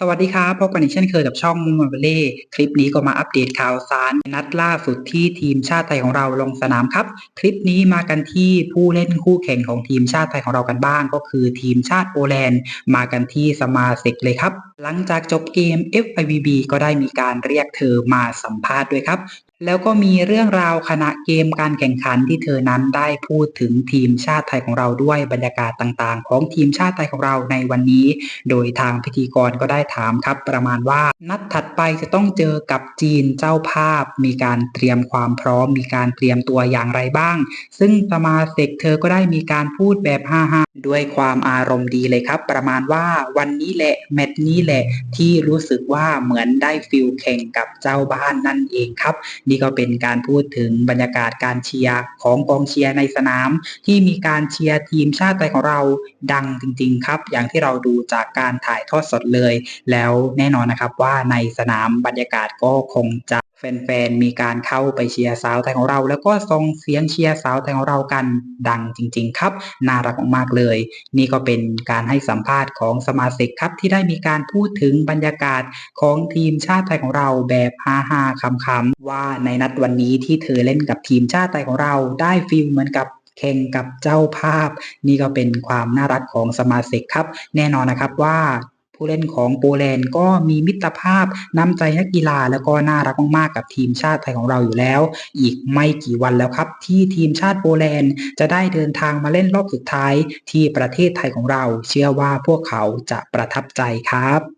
สวัสดีครับพบกันอีกเช่นเคยกับช่องมุมเบเล่คลิปนี้ก็มาอัปเดตข่าวสาร นัดล่าสุดที่ทีมชาติไทยของเราลงสนามครับ คลิปนี้มากันที่ผู้เล่นคู่แข่งของทีมชาติไทยของเรากันบ้าง ก็คือทีมชาติโปแลนด์ มากันที่สมาเซกเลยครับ หลังจากจบเกม FIVB ก็ได้มีการเรียกเธอมาสัมภาษณ์ด้วยครับ แล้วก็มีเรื่องราวขณะเกมการแข่งขันที่เธอนั้นได้พูดถึงทีมชาติไทยของเราด้วยบรรยากาศต่างๆ ของทีมชาติไทยของเราในวันนี้ โดยทางพิธีกรก็ได้ถามครับประมาณว่า นัดถัดไปจะต้องเจอกับจีนเจ้าภาพ มีการเตรียมความพร้อม มีการเตรียมตัวอย่างไรบ้าง ซึ่งสมาเซกเธอก็ได้มีการพูดแบบฮ่าๆด้วยความอารมณ์ดีเลยครับ ประมาณว่าวันนี้แหละแมตช์นี้แหละที่รู้สึกว่าเหมือนได้ฟิลแข่งกับเจ้าบ้านนั่นเองครับนี่ก็เป็นการพูดถึงบรรยากาศการเชียร์ของกองเชียร์ในสนาม ที่มีการเชียร์ทีมชาติไทยของเราดังจริง ๆ ครับ อย่างที่เราดูจากการถ่ายทอดสดเลย แล้วแน่นอนนะครับว่าในสนามบรรยากาศก็คงจะ แฟนๆ มีการเข้าไปเชียร์สาวไทยของเรา แล้วก็ส่งเสียงเชียร์สาวไทยของเรากันดังจริง ๆ ครับ น่ารักมากๆเลย นี่ก็เป็นการให้สัมภาษณ์ของสมาชิกครับที่ได้มีการพูดถึงบรรยากาศของทีมชาติไทยของเราแบบฮาฮาๆคำๆว่าในนัดวันนี้ที่เธอเล่นกับทีมชาติไทยของเราได้ฟีลเหมือนกับแข่งกับเจ้าภาพ นี่ก็เป็นความน่ารักของสมาชิกครับ แน่นอนนะครับว่า ผู้เล่นของโปแลนด์ก็มีมิตรภาพน้ำใจนักกีฬาแล้วก็น่ารักมากๆกับทีมชาติไทยของเราอยู่แล้ว อีกไม่กี่วันแล้วครับ ที่ทีมชาติโปแลนด์จะได้เดินทางมาเล่นรอบสุดท้ายที่ประเทศไทยของเรา เชื่อว่าพวกเขาจะประทับใจครับ